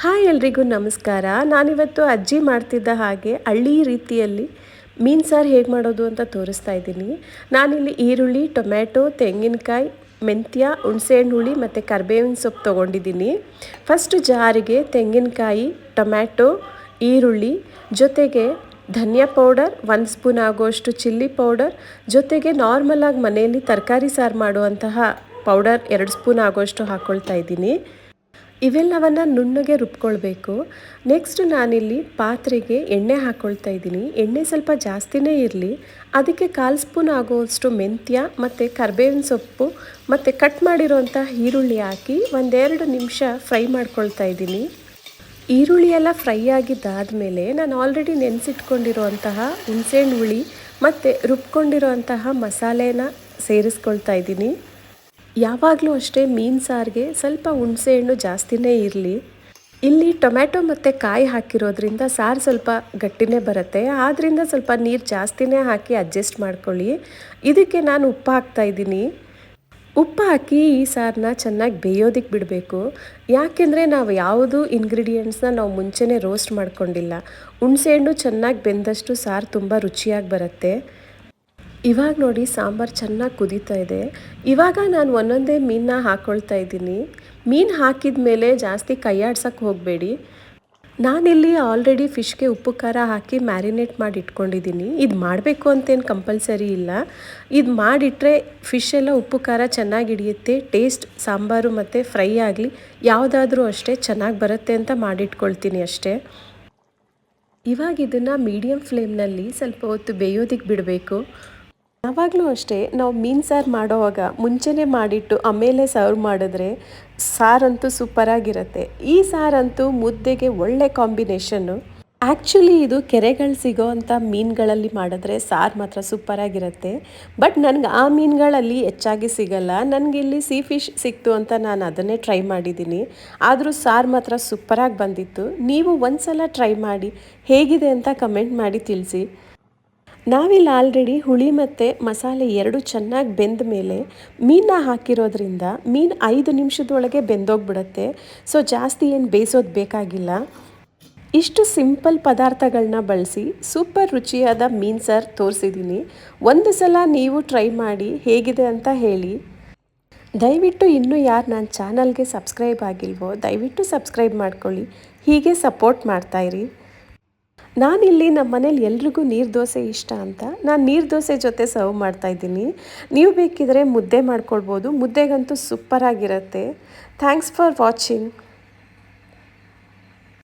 Hi ಎಲ್ರಿಗೂ ನಮಸ್ಕಾರ. ನಾನಿವತ್ತು ಅಜ್ಜಿ ಮಾಡ್ತಿದ್ದ ಹಾಗೆ ಹಳ್ಳಿ ರೀತಿಯಲ್ಲಿ ಮೀನು ಸಾರು ಹೇಗೆ ಮಾಡೋದು ಅಂತ ತೋರಿಸ್ತಾ ಇದ್ದೀನಿ. ನಾನಿಲ್ಲಿ ಈರುಳ್ಳಿ, ಟೊಮ್ಯಾಟೊ, ತೆಂಗಿನಕಾಯಿ, ಮೆಂತ್ಯ ಹುಣಸೆಹಣ್ಣು ಹುಳಿ ಮತ್ತು ಕರ್ಬೇವಿನ ಸೊಪ್ಪು ತೊಗೊಂಡಿದ್ದೀನಿ. ಫಸ್ಟ್ ಜಾರಿಗೆ ತೆಂಗಿನಕಾಯಿ, ಟೊಮ್ಯಾಟೊ, ಈರುಳ್ಳಿ, ಜೊತೆಗೆ ಧನಿಯಾ ಪೌಡರ್, ಒಂದು ಸ್ಪೂನ್ ಆಗುವಷ್ಟು ಚಿಲ್ಲಿ ಪೌಡರ್, ಜೊತೆಗೆ ನಾರ್ಮಲಾಗಿ ಮನೆಯಲ್ಲಿ ತರಕಾರಿ ಸಾರು ಮಾಡುವಂತಹ ಪೌಡರ್ ಎರಡು ಸ್ಪೂನ್ ಆಗುವಷ್ಟು ಹಾಕ್ಕೊಳ್ತಾ ಇದ್ದೀನಿ. ಇವೆಲ್ಲವನ್ನು ನುಣ್ಣಗೆ ರುಬ್ಕೊಳ್ಬೇಕು. ನೆಕ್ಸ್ಟ್ ನಾನಿಲ್ಲಿ ಪಾತ್ರೆಗೆ ಎಣ್ಣೆ ಹಾಕ್ಕೊಳ್ತಾ ಇದ್ದೀನಿ. ಎಣ್ಣೆ ಸ್ವಲ್ಪ ಜಾಸ್ತಿನೇ ಇರಲಿ. ಅದಕ್ಕೆ ಕಾಲು ಸ್ಪೂನ್ ಆಗುವಷ್ಟು ಮೆಂತ್ಯ ಮತ್ತು ಕರ್ಬೇವಿನ ಸೊಪ್ಪು ಮತ್ತು ಕಟ್ ಮಾಡಿರೋಂಥ ಈರುಳ್ಳಿ ಹಾಕಿ ಒಂದೆರಡು ನಿಮಿಷ ಫ್ರೈ ಮಾಡ್ಕೊಳ್ತಾ ಇದ್ದೀನಿ. ಈರುಳ್ಳಿ ಎಲ್ಲ ಫ್ರೈ ಆಗಿದ್ದಾದಮೇಲೆ ನಾನು ಆಲ್ರೆಡಿ ನೆನೆಸಿಟ್ಕೊಂಡಿರುವಂತಹ ಹುಣಸೆಹಣ್ಣು ಹುಳಿ ಮತ್ತು ರುಬ್ಕೊಂಡಿರುವಂತಹ ಮಸಾಲೆನ ಸೇರಿಸ್ಕೊಳ್ತಾ ಇದ್ದೀನಿ. ಯಾವಾಗಲೂ ಅಷ್ಟೇ ಮೀನು ಸಾರಿಗೆ ಸ್ವಲ್ಪ ಹುಣಸೆಹಣ್ಣು ಜಾಸ್ತಿನೇ ಇರಲಿ. ಇಲ್ಲಿ ಟೊಮ್ಯಾಟೊ ಮತ್ತು ಕಾಯಿ ಹಾಕಿರೋದ್ರಿಂದ ಸಾರು ಸ್ವಲ್ಪ ಗಟ್ಟಿನೇ ಬರುತ್ತೆ. ಆದ್ದರಿಂದ ಸ್ವಲ್ಪ ನೀರು ಜಾಸ್ತಿನೇ ಹಾಕಿ ಅಡ್ಜಸ್ಟ್ ಮಾಡ್ಕೊಳ್ಳಿ. ಇದಕ್ಕೆ ನಾನು ಉಪ್ಪು ಹಾಕ್ತಾ ಇದ್ದೀನಿ. ಉಪ್ಪು ಹಾಕಿ ಈ ಸಾರನ್ನ ಚೆನ್ನಾಗಿ ಬೇಯೋದಕ್ಕೆ ಬಿಡಬೇಕು. ಯಾಕೆಂದರೆ ನಾವು ಯಾವುದು ಇಂಗ್ರೀಡಿಯೆಂಟ್ಸ್ನ ನಾವು ಮುಂಚೆನೇ ರೋಸ್ಟ್ ಮಾಡ್ಕೊಂಡಿಲ್ಲ. ಹುಣಸೆಹಣ್ಣು ಚೆನ್ನಾಗಿ ಬೆಂದಷ್ಟು ಸಾರು ತುಂಬ ರುಚಿಯಾಗಿ ಬರುತ್ತೆ. ಇವಾಗ ನೋಡಿ ಸಾಂಬಾರು ಚೆನ್ನಾಗಿ ಕುದೀತಾ ಇದೆ. ಇವಾಗ ನಾನು ಒಂದೊಂದೇ ಮೀನನ್ನ ಹಾಕ್ಕೊಳ್ತಾ ಇದ್ದೀನಿ. ಮೀನು ಹಾಕಿದ ಮೇಲೆ ಜಾಸ್ತಿ ಕೈಯಾಡ್ಸೋಕ್ಕೆ ಹೋಗಬೇಡಿ. ನಾನಿಲ್ಲಿ ಆಲ್ರೆಡಿ ಫಿಶ್ಗೆ ಉಪ್ಪು ಖಾರ ಹಾಕಿ ಮ್ಯಾರಿನೇಟ್ ಮಾಡಿ ಇಟ್ಕೊಂಡಿದ್ದೀನಿ. ಇದು ಮಾಡಬೇಕು ಅಂತೇನು ಕಂಪಲ್ಸರಿ ಇಲ್ಲ. ಇದು ಮಾಡಿಟ್ರೆ ಫಿಶ್ ಎಲ್ಲ ಉಪ್ಪು ಖಾರ ಚೆನ್ನಾಗಿ ಹಿಡಿಯುತ್ತೆ ಟೇಸ್ಟ್ ಸಾಂಬಾರು ಮತ್ತು ಫ್ರೈ ಆಗಲಿ ಯಾವುದಾದ್ರೂ ಅಷ್ಟೇ ಚೆನ್ನಾಗಿ ಬರುತ್ತೆ ಅಂತ ಮಾಡಿಟ್ಕೊಳ್ತೀನಿ ಅಷ್ಟೇ. ಇವಾಗ ಇದನ್ನು ಮೀಡಿಯಮ್ ಫ್ಲೇಮ್ನಲ್ಲಿ ಸ್ವಲ್ಪ ಹೊತ್ತು ಬೇಯೋದಿಕ್ಕೆ ಬಿಡಬೇಕು. ಯಾವಾಗಲೂ ಅಷ್ಟೇ, ನಾವು ಮೀನು ಸಾರು ಮಾಡೋವಾಗ ಮುಂಚೆನೇ ಮಾಡಿಟ್ಟು ಆಮೇಲೆ ಸರ್ವ್ ಮಾಡಿದ್ರೆ ಸಾರಂತೂ ಸೂಪರಾಗಿರುತ್ತೆ ಈ ಸಾರಂತೂ ಮುದ್ದೆಗೆ ಒಳ್ಳೆ ಕಾಂಬಿನೇಷನ್ನು ಆ್ಯಕ್ಚುಲಿ ಇದು ಕೆರೆಗಳು ಸಿಗೋ ಅಂಥ ಮೀನುಗಳಲ್ಲಿ ಮಾಡಿದ್ರೆ ಸಾರು ಮಾತ್ರ ಸೂಪರಾಗಿರುತ್ತೆ ಬಟ್ ನನಗೆ ಆ ಮೀನುಗಳಲ್ಲಿ ಹೆಚ್ಚಾಗಿ ಸಿಗಲ್ಲ. ನನಗೆ ಇಲ್ಲಿ ಸೀ ಫಿಶ್ ಸಿಕ್ತು ಅಂತ ನಾನು ಅದನ್ನೇ ಟ್ರೈ ಮಾಡಿದ್ದೀನಿ. ಆದರೂ ಸಾರು ಮಾತ್ರ ಸೂಪರಾಗಿ ಬಂದಿತ್ತು. ನೀವು ಒಂದು ಸಲ ಟ್ರೈ ಮಾಡಿ, ಹೇಗಿದೆ ಅಂತ ಕಮೆಂಟ್ ಮಾಡಿ ತಿಳಿಸಿ. ನಾವಿಲ್ಲಿ ಆಲ್ರೆಡಿ ಹುಳಿ ಮತ್ತು ಮಸಾಲೆ ಎರಡು ಚೆನ್ನಾಗಿ ಬೆಂದ ಮೇಲೆ ಮೀನನ್ನ ಹಾಕಿರೋದ್ರಿಂದ ಮೀನು ಐದು ನಿಮಿಷದೊಳಗೆ ಬೆಂದೋಗ್ಬಿಡತ್ತೆ. ಸೊ ಜಾಸ್ತಿ ಏನು ಬೇಯಿಸೋದು ಬೇಕಾಗಿಲ್ಲ. ಇಷ್ಟು ಸಿಂಪಲ್ ಪದಾರ್ಥಗಳನ್ನ ಬಳಸಿ ಸೂಪರ್ ರುಚಿಯಾದ ಮೀನು ಸಾರು ತೋರಿಸಿದ್ದೀನಿ ಒಂದು ಸಲ ನೀವು ಟ್ರೈ ಮಾಡಿ ಹೇಗಿದೆ ಅಂತ ಹೇಳಿ. ದಯವಿಟ್ಟು ಇನ್ನೂ ಯಾರು ನನ್ನ ಚಾನಲ್ಗೆ ಸಬ್ಸ್ಕ್ರೈಬ್ ಆಗಿಲ್ವೋ, ದಯವಿಟ್ಟು ಸಬ್ಸ್ಕ್ರೈಬ್ ಮಾಡ್ಕೊಳ್ಳಿ. ಹೀಗೆ ಸಪೋರ್ಟ್ ಮಾಡ್ತಾಯಿರಿ ನಾನಿಲ್ಲಿ ನಮ್ಮ ಮನೇಲಿ ಎಲ್ರಿಗೂ ನೀರು ದೋಸೆ ಇಷ್ಟ ಅಂತ. ನಾನು ನೀರು ದೋಸೆ ಜೊತೆ ಸರ್ವ್ ಮಾಡ್ತಾ ಇದ್ದೀನಿ. ನೀವು ಬೇಕಿದ್ರೆ ಮುದ್ದೆ ಮಾಡ್ಕೊಳ್ಬೋದು. ಮುದ್ದೆಗಂತೂ ಸೂಪರಾಗಿರುತ್ತೆ ಥ್ಯಾಂಕ್ಸ್ ಫಾರ್ ವಾಚಿಂಗ್